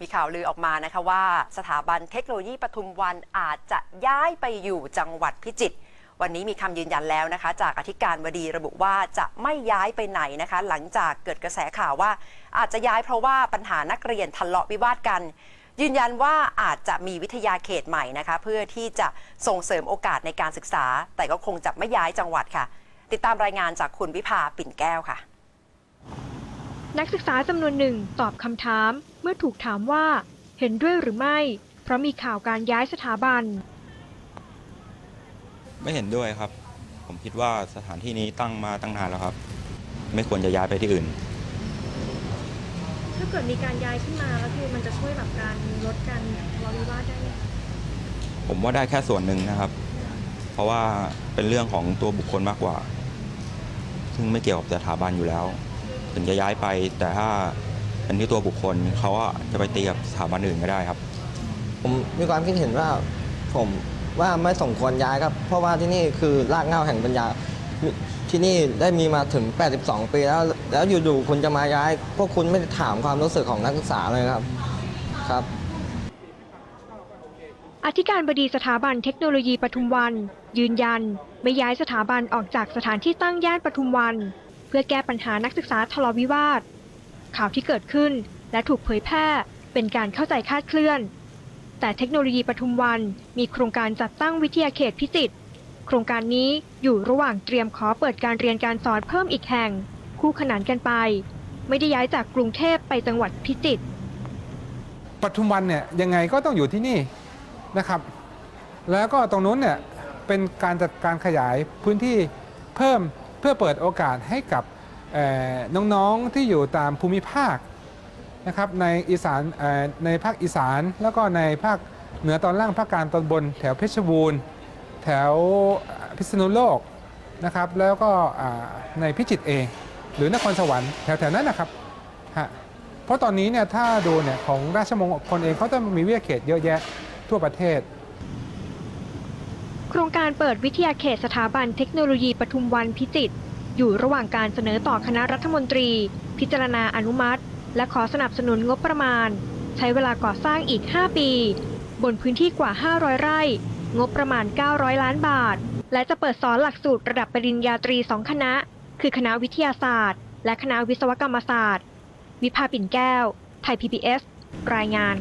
มีข่าวลือออกมานะคะว่าสถาบันเทคโนโลยีปทุมวันอาจจะย้ายไปอยู่จังหวัดพิจิตรวันนี้มีคำยืนยันแล้วนะคะ จากอธิการบดีระบุว่าจะไม่ย้ายไปไหนนะคะ หลังจากเกิดกระแสข่าวว่า อาจจะย้ายเพราะว่าปัญหานักเรียนทะเลาะวิวาทกัน ยืนยันว่าอาจจะมีวิทยาเขตใหม่นะคะ เพื่อที่จะส่งเสริมโอกาสในการศึกษา แต่ก็คงจะไม่ย้ายจังหวัดค่ะ ติดตามรายงานจากคุณวิภาปิ่นแก้วค่ะ นักศึกษาจำนวนหนึ่งตอบคำถามเมื่อถูกถามว่าเห็นด้วยหรือไม่ เพราะมีข่าวการย้ายสถาบัน ไม่เห็นด้วยครับ ผมคิดว่าสถานที่นี้ตั้งมาตั้งนานแล้วครับ ไม่ควรจะย้ายไปที่อื่น ถ้าเกิดมีการย้ายขึ้นมาแล้วคือมันจะช่วยแบบการลดการทะเลาะวิวาทได้ไหมผมว่าได้แค่ส่วนหนึ่งนะครับ เพราะว่าเป็นเรื่องของตัวบุคคลมากกว่า ซึ่งไม่เกี่ยวกับสถาบันอยู่แล้ว ถึงจะย้ายไป แต่ถ้าเป็นที่ตัวบุคคลเขาอะจะไปตีกับสถาบันอื่นไม่ได้ครับ ผมมีความคิดเห็นว่าผมว่าไม่สมควรย้ายครับ เพราะว่าที่นี่คือรากเหง้าแห่งปัญญา ที่นี่ได้มีมาถึง 82 ปีแล้วแล้วอยู่ๆคุณจะมาย้าย พวกคุณไม่ได้ถามความรู้สึกของนักศึกษาเลยครับครับ อธิการบดีสถาบันเทคโนโลยีปทุมวัน ยืนยัน ไม่ย้ายสถาบันออกจากสถานที่ตั้งย่านปทุมวัน เพื่อแก้ปัญหานักศึกษาทะเลาะวิวาท ข่าวที่เกิดขึ้นและถูกเผยแพร่เป็นการเข้าใจคาดเคลื่อน แต่เทคโนโลยีปทุมวันมีโครงการจัดตั้งวิทยาเขตพิจิตรโครงการนี้อยู่ระหว่างเตรียมขอเปิดการเรียนการสอนเพิ่มอีกแห่ง คู่ขนานกันไป ไม่ได้ย้ายจากกรุงเทพไปจังหวัดพิจิตรปทุมวันเนี่ยยังไงก็ต้องอยู่ที่นี่นะครับ แล้วก็ตรงนู้นเนี่ยเป็นการจัดการขยายพื้นที่เพิ่ม เพื่อเปิดโอกาสให้กับน้องๆที่อยู่ตามภูมิภาคนะครับในอีสานในภาคอีสานแล้วก็ในภาคเหนือตอนล่างภาคกลางตอนบน แถวเพชรบูรณ์แถวพิษณุโลกนะครับแล้วก็ในพิจิตรเอง หรือนครสวรรค์แถวๆนั้นนะครับฮะเพราะตอนนี้เนี่ยถ้าดูเนี่ยของราชมงคลเองเขาจะมีวิทยาเขตเยอะแยะทั่วประเทศ โครงการเปิดวิทยาเขตสถาบันเทคโนโลยีปทุมวันพิจิตรอยู่ระหว่างการเสนอต่อคณะรัฐมนตรี พิจารณาอนุมัติ และขอสนับสนุนงบประมาณ ใช้เวลาก่อสร้างอีก 5 ปี บนพื้นที่กว่า 500 ไร่ งบประมาณ 900 ล้านบาท และจะเปิดสอนหลักสูตรระดับปริญญาตรี 2 คณะ คือคณะวิทยาศาสตร์ และคณะวิศวกรรมศาสตร์ วิภาปิ่นแก้ว ไทย PBS รายงาน